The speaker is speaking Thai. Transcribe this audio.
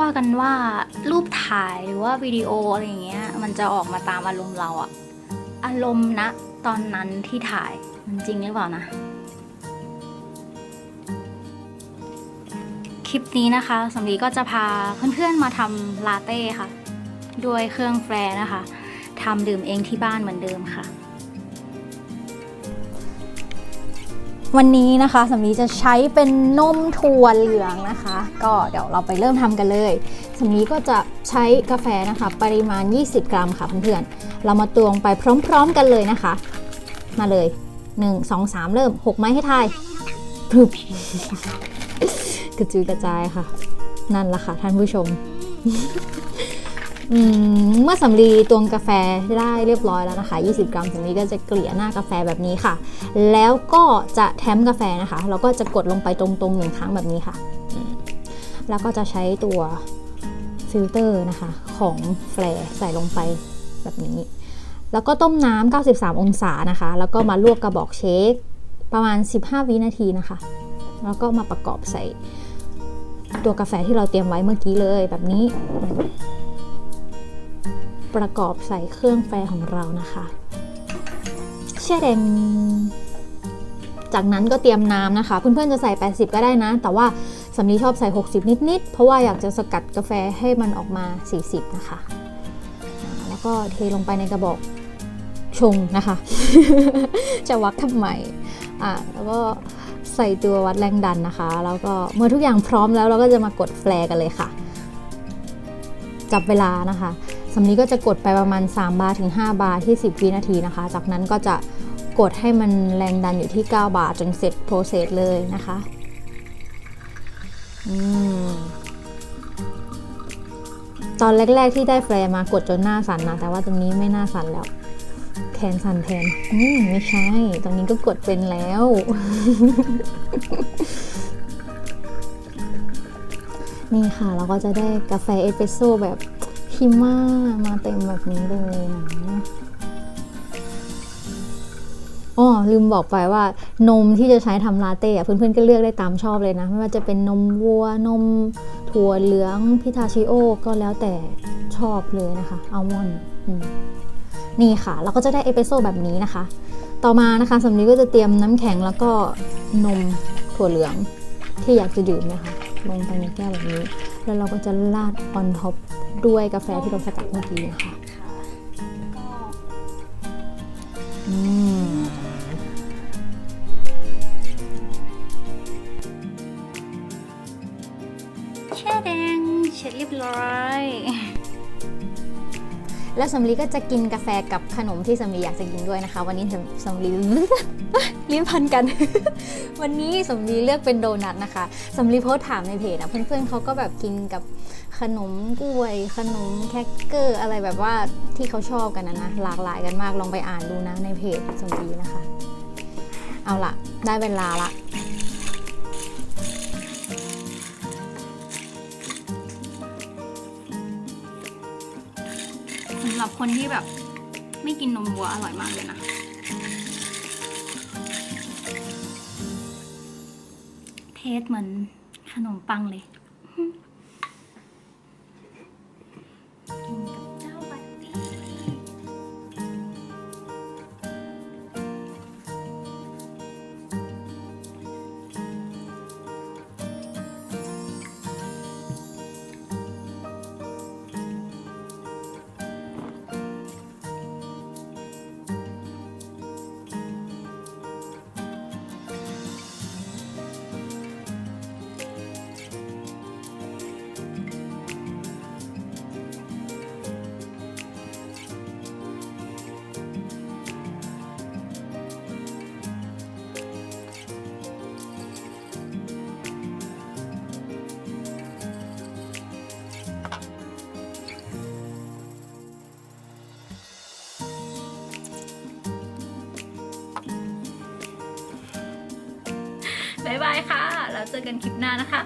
ว่ากันว่ารูปถ่ายหรือว่าวิดีโออะไรอย่างเงี้ยมันจะออกมาตามอารมณ์เราอะอารมณ์ณตอนนั้นที่ถ่ายมันจริงหรือเปล่านะ คลิปนี้นะคะสำลีก็จะพาเพื่อนๆมาทำลาเต้ค่ะ ด้วยเครื่องแฟร์นะคะทำดื่มเองที่บ้านเหมือนเดิมค่ะ วันนี้นะคะสำลีจะใช้เป็นนมถั่วเหลืองนะคะ ก็เดี๋ยวเราไปเริ่มทำกันเลยสำลีก็จะใช้กาแฟนะคะ ปริมาณ 20 กรัมค่ะเพื่อนๆเรามาตวงไปพร้อมๆกันเลยนะคะ มาเลย 1 2 3 เริ่ม 6 ไม้ให้ทายพึบกระจุยกระจายค่ะ นั่นละค่ะท่านผู้ชม เมื่อสำลีตวงกาแฟได้เรียบร้อยแล้วนะคะ 20 กรัมสำลีก็จะเกลี่ยหน้ากาแฟแบบนี้ค่ะ แล้วก็จะแทมกาแฟนะคะแล้วก็จะกดลงไปตรงๆหนึ่งครั้งแบบนี้ค่ะ แล้วก็จะใช้ตัวฟิลเตอร์นะคะของแฟร์ใส่ลงไปแบบนี้ แล้วก็ต้มน้ำ 93 องศานะคะ แล้วก็มาลวกกระบอกเชคประมาณ 15 วินาทีนะคะ แล้วก็มาประกอบใส่ตัวกาแฟที่เราเตรียมไว้เมื่อกี้เลยแบบนี้ ประกอบใส่เครื่องแฟร์ของเรานะคะเช่แดงจากนั้นก็เตรียมน้ำนะคะ เพื่อนๆจะใส่ 80 ก็ได้นะ แต่ว่าสำลีชอบใส่ 60 นิดๆ เพราะว่าอยากจะสกัดกาแฟให้มันออกมา 40 นะคะ แล้วก็เทลงไปในกระบอกชงนะคะ จะวักทำไมอ่าแล้วก็ใส่ตัววัดแรงดันนะคะ แล้วก็เมื่อทุกอย่างพร้อมแล้วเราก็จะมากดแฟร์กันเลยค่ะ จับเวลานะคะ สำลีก็จะกดไปประมาณ 3 บาร์ถึง 5 บาร์ที่ 10 วินาทีนะคะ จากนั้นก็จะกดให้มันแรงดันอยู่ที่ 9 บาร์จนเสร็จโปรเซสเลยนะคะอตอนแรก ๆ ที่ได้แฟร์มากดจนหน้าสั่นนะ แต่ว่าตรงนี้ไม่หน่าสั่นแล้วแขนสั่นแทนอืมไม่ใช่ ตรงนี้ก็กดเป็นแล้ว นี่ค่ะ เราก็จะได้กาแฟเอสเปรสโซ่แบบ พิม่ามาเต็มแบบนี้เลยนะอ๋อลืมบอกไปว่านมที่จะใช้ทำลาเต้อะเพื่อนๆก็เลือกได้ตามชอบเลยนะ ไม่ว่าจะเป็นนมวัวนมถั่วเหลืองพิทาชิโอก็แล้วแต่ชอบเลยนะคะอัลมอนด์นี่ค่ะ เราก็จะได้เอสเปรสโซ่แบบนี้นะคะ ต่อมานะคะสำลีก็จะเตรียมน้ำแข็งแล้วก็นมถั่วเหลืองที่อยากจะดื่มนะคะ ลงไปในแก้วแบบนี้ แล้วเราก็จะราดออนท็อป ด้วยกาแฟที่เราสกัดเมื่อกี้นะคะอืมแช่แดงเสร็จเรียบร้อย แล้วสำลีก็จะกินกาแฟกับขนมที่สำลีอยากจะกินด้วยนะคะ วันนี้สำสำลีลิ้นพันกัน วันนี้สำลีเลือกเป็นโดนัทนะคะสำลีโพสถามในเพจอะเพื่อนๆเขาก็แบบกินกับขนมกล้วย ขนมแครกเกอร์ อะไรแบบว่าที่เขาชอบกันนะนะหลากหลายกันมากลองไปอ่านดูนะในเพจสำลีนะคะ เอาละได้เวลาละ รับคนที่แบบไม่กินนมวัวอร่อยมากเลยนะ เทสเหมือนขนมปังเลย บายบายค่ะ แล้วเจอกันคลิปหน้านะคะ